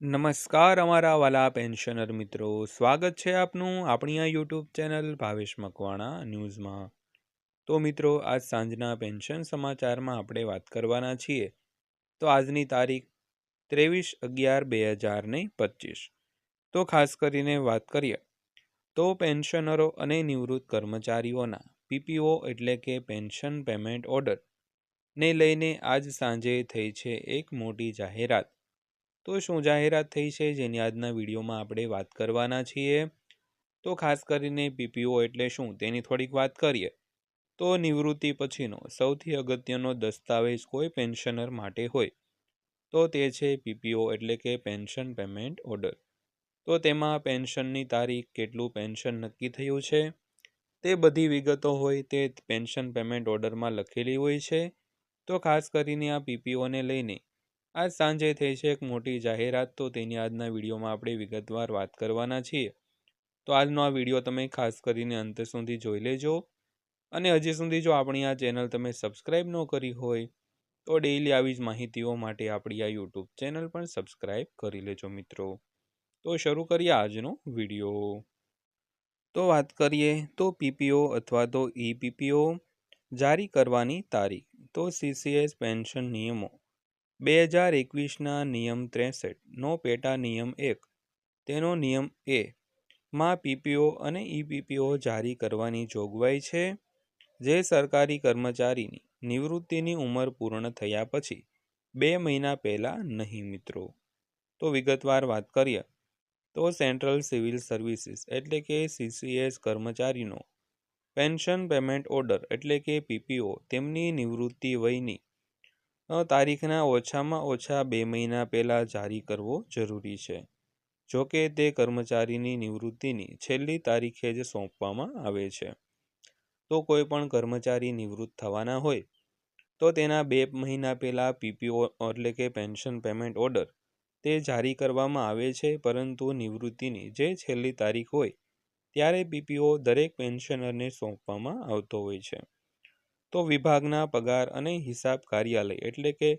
નમસ્કાર અમારા વાલા પેન્શનર મિત્રો. સ્વાગત છે આપનું આપણી આ યુટ્યુબ ચેનલ ભાવેશ મકવાણા ન્યૂઝમાં. તો મિત્રો, આજ સાંજના પેન્શન સમાચારમાં આપણે વાત કરવાના છીએ. તો આજની તારીખ ત્રેવીસ અગિયાર બે હજાર ને પચીસ. તો ખાસ કરીને વાત કરીએ, તો પેન્શનરો અને નિવૃત્ત કર્મચારીઓના પીપીઓ એટલે કે પેન્શન પેમેન્ટ ઓર્ડર ને લઈને આજ સાંજે થઈ છે એક મોટી જાહેરાત. તો શું જાહેરાત થઈ છે જેની આજના વિડીયોમાં આપણે વાત કરવાના છીએ? તો ખાસ કરીને પીપીઓ એટલે શું? તેની થોડીક વાત કરીએ. તો નિવૃત્તિ પછીનો સૌથી અગત્યનો દસ્તાવેજ કોઈ પેન્શનર માટે હોય. તો તે છે પીપીઓ એટલે કે પેન્શન પેમેન્ટ ઓર્ડર. તો તેમાં પેન્શનની તારીખ, કેટલું પેન્શન નક્કી થયું છે? તે બધી વિગતો હોય તે પેન્શન પેમેન્ટ ઓર્ડરમાં લખેલી હોય છે. તો ખાસ કરીને આ પીપીઓને લઈને આજ સાંજે થઈ છે એક મોટી જાહેરાત, તો તેની આજના વિડીયોમાં આપણે વિગતવાર વાત કરવાના છીએ. તો આજનો આ વીડિયો તમે ખાસ કરીને અંત સુધી જોઈ લેજો. અને હજી સુધી જો આપણી આ ચેનલ તમે સબસ્ક્રાઈબ ન કરી હોય, તો ડેઈલી આવી જ માહિતીઓ માટે આપણી આ યુટ્યુબ ચેનલ પણ સબસ્ક્રાઈબ કરી લેજો મિત્રો. તો શરૂ કરીએ આજનો વીડિયો. તો વાત કરીએ તો પીપીઓ અથવા તો ઈ પીપીઓ જારી કરવાની તારીખ, તો સીસીએસ પેન્શન નિયમો. બે હજાર એકવીસના નિયમ ત્રેસઠનો પેટા નિયમ એક. તેનો નિયમ એ, માં પીપીઓ અને ઈપીપીઓ જારી કરવાની જોગવાઈ છે, જે સરકારી કર્મચારીની નિવૃત્તિની ઉંમર પૂર્ણ થયા પછી બે મહિના પહેલાં નહીં, મિત્રો. તો વિગતવાર વાત કરીએ. તો સેન્ટ્રલ સિવિલ સર્વિસીસ એટલે કે સીસીએસ કર્મચારીનો પેન્શન પેમેન્ટ ઓર્ડર એટલે કે પીપીઓ તેમની નિવૃત્તિ વયની તારીખના ઓછામાં ઓછા બે મહિના પહેલાં જારી કરવો જરૂરી છે. જો કે તે કર્મચારીની નિવૃત્તિની છેલ્લી તારીખે જ સોંપવામાં આવે છે. તો કોઈ પણ કર્મચારી નિવૃત્ત થવાના હોય, તો તેના બે મહિના પહેલાં પીપીઓ એટલે કે પેન્શન પેમેન્ટ ઓર્ડર તે જારી કરવામાં આવે છે, પરંતુ નિવૃત્તિની જે છેલ્લી તારીખ હોય, ત્યારે પીપીઓ દરેક પેન્શનરને સોંપવામાં આવતો હોય છે. તો વિભાગના પગાર અને હિસાબ કાર્યાલય એટલે કે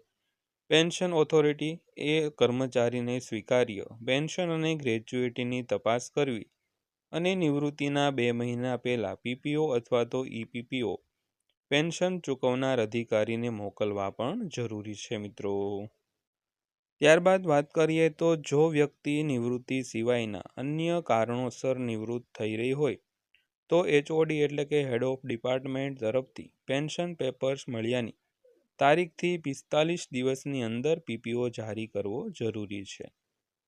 પેન્શન ઓથોરિટી એ કર્મચારીને સ્વીકાર્ય. પેન્શન અને ગ્રેજ્યુએટીની તપાસ કરવી અને નિવૃત્તિના બે મહિના પહેલાં પીપીઓ અથવા તો ઈપીપીઓ પેન્શન ચૂકવનાર અધિકારીને મોકલવા પણ જરૂરી છે મિત્રો. ત્યારબાદ વાત કરીએ તો જો વ્યક્તિ નિવૃત્તિ સિવાયના અન્ય કારણોસર નિવૃત્ત થઈ રહી હોય તો એચઓડી એટલે કે હેડ ઓફ ડિપાર્ટમેન્ટ તરફથી પેન્શન પેપર્સ મળ્યાની. તારીખથી પિસ્તાલીસ દિવસની અંદર પીપીઓ જારી કરવો જરૂરી છે.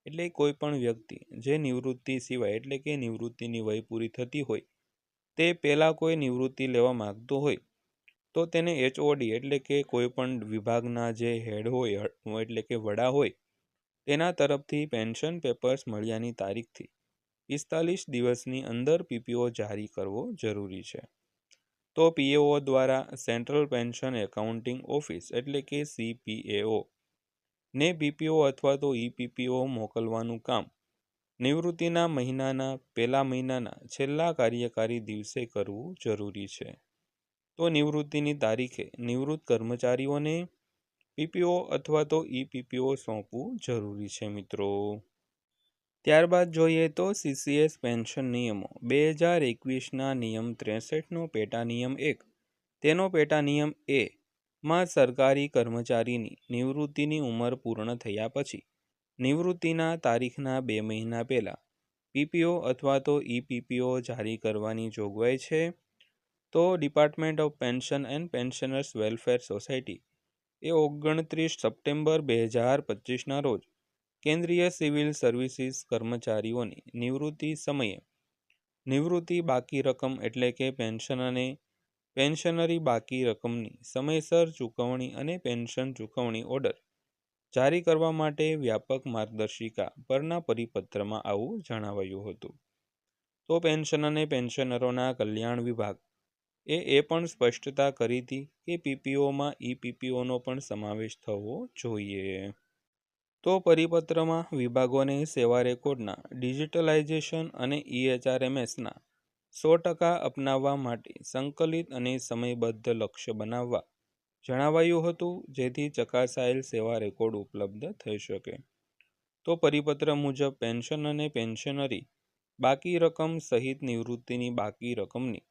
એટલે કોઈ પણ વ્યક્તિ જે નિવૃત્તિ સિવાય એટલે કે નિવૃત્તિની વય પૂરી થતી હોય, તે પહેલાં કોઈ નિવૃત્તિ લેવા માગતો હોય, તો તેને એચઓડી એટલે કે કોઈ પણ વિભાગના જે હેડ હોય, એટલે કે વડા હોય, તેના તરફથી પેન્શન પેપર્સ મળ્યાની તારીખથી પિસ્તાલીસ દિવસની અંદર પીપીઓ જારી કરવો જરૂરી છે. તો પીએઓ દ્વારા સેન્ટ્રલ પેન્શન એકાઉન્ટિંગ ઓફિસ એટલે કે સીપીએઓ ને પીપીઓ અથવા તો ઈપીપીઓ મોકલવાનું કામ નિવૃત્તિના મહિનાના, પહેલા મહિનાના, છેલ્લા કાર્યકારી દિવસે કરવું જરૂરી છે. તો નિવૃત્તિની તારીખે નિવૃત્ત કર્મચારીઓને પીપીઓ અથવા તો ઈપીપીઓ સોંપવું જરૂરી છે મિત્રો. ત્યારબાદ જોઈએ તો સીસીએસ પેન્શન નિયમો. બે હજાર એકવીસના નિયમ ત્રેસઠનો પેટા નિયમ એક. તેનો પેટા નિયમ એ. માં સરકારી કર્મચારીની નિવૃત્તિની ઉંમર પૂર્ણ થયા પછી. નિવૃત્તિના તારીખના બે મહિના પહેલાં. પીપીઓ અથવા તો ઈપીપીઓ જારી કરવાની જોગવાઈ છે. તો department of pension and pensioners welfare society. એ ઓગણત્રીસ સપ્ટેમ્બર બે હજાર પચીસના રોજ કેન્દ્રીય સિવિલ સર્વિસીસ કર્મચારીઓની નિવૃત્તિ સમયે. નિવૃત્તિ બાકી રકમ એટલે કે પેન્શન અને પેન્શનરી બાકી રકમની સમયસર ચૂકવણી અને પેન્શન ચૂકવણી ઓર્ડર જારી કરવા માટે વ્યાપક માર્ગદર્શિકા પરના પરિપત્રમાં આવું જણાવાયું હતું. તો પેન્શન અને પેન્શનરોના કલ્યાણ વિભાગ. એ એ પણ સ્પષ્ટતા કરી હતી કે પીપીઓમાં ઈ પીપીઓનો પણ સમાવેશ થવો જોઈએ. તો પરિપત્રમાં વિભાગોને સેવા રેકોર્ડના, ડિજિટલાઇઝેશન અને ઈએચઆરએમએસના સો ટકા અપનાવવા માટે સંકલિત અને સમયબદ્ધ લક્ષ્ય બનાવવા જણાવાયું હતું, જેથી ચકાસાયેલ સેવા રેકોર્ડ ઉપલબ્ધ થઈ શકે. તો પરિપત્ર મુજબ પેન્શન અને પેન્શનરી બાકી રકમ સહિત નિવૃત્તિની બાકી રકમની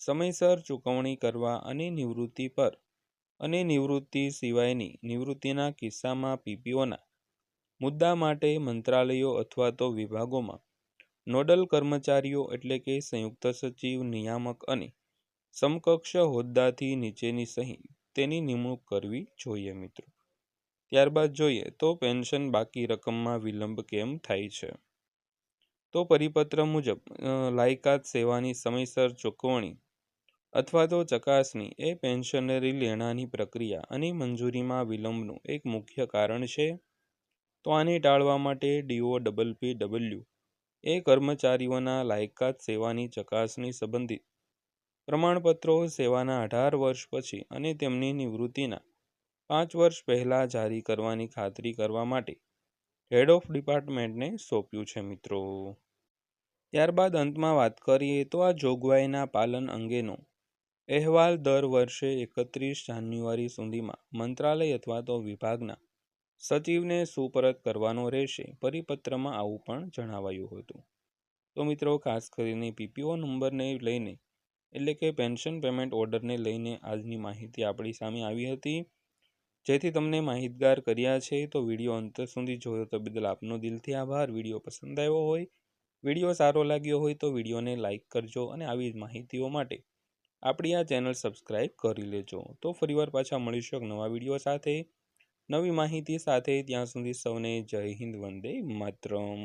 સમયસર ચૂકવણી કરવા અને નિવૃત્તિ પર અને નિવૃત્તિ સિવાયની નિવૃત્તિના કિસ્સામાં પીપીઓના મુદ્દા માટે મંત્રાલયો અથવા તો વિભાગોમાં. નોડલ કર્મચારીઓ એટલે કે સંયુક્ત સચિવ, નિયામક અને સમકક્ષ હોદ્દાથી નીચેની સહી તેની નિમણૂક કરવી જોઈએ મિત્રો. ત્યારબાદ જોઈએ તો પેન્શન બાકી રકમમાં વિલંબ કેમ થાય છે? તો પરિપત્ર મુજબ લાયકાત સેવાની સમયસર ચૂકવણી અથવા તો ચકાસણી એ પેન્શનરી લેણાની પ્રક્રિયા અને મંજૂરીમાં વિલંબનું એક મુખ્ય કારણ છે. તો આને ટાળવા માટે D O double P W A કર્મચારીઓના લાયકાત સેવાની ચકાસણી સંબંધિત પ્રમાણપત્રો સેવાના અઢાર વર્ષ પછી અને તેમની નિવૃત્તિના પાંચ વર્ષ પહેલાં જારી કરવાની ખાતરી કરવા માટે હેડ ઓફ ડિપાર્ટમેન્ટને સોંપ્યું છે, મિત્રો. ત્યારબાદ અંતમાં વાત કરીએ તો આ જોગવાઈના પાલન અંગેનો અહેવાલ દર વર્ષે એકત્રીસ જાન્યુઆરી સુધીમાં મંત્રાલય અથવા તો વિભાગના સચિવને સુપરત કરવાનો રહેશે, પરિપત્રમાં આવું પણ જણાવાયું હતું. તો મિત્રો, ખાસ કરીને પીપીઓ નંબરને લઈને, એટલે કે પેન્શન પેમેન્ટ ઓર્ડરને લઈને આજની માહિતી આપણી સામે આવી હતી. જેથી તમને માહિતગાર કર્યા છે, તો વીડિયો અંત સુધી જોયો તો બદલ આપનો દિલથી આભાર. વીડિયો પસંદ આવ્યો હોય, વીડિયો સારો લાગ્યો હોય તો વિડીયોને લાઇક કરજો અને આવી જ માહિતીઓ માટે આપણી આ ચેનલ સબસ્ક્રાઈબ કરી લેજો. તો ફરીવાર પાછા મળીશું એક નવા વીડિયો સાથે. નવી માહિતી સાથે ત્યાં સુધી સૌને જય હિન્દ વંદે માતરમ.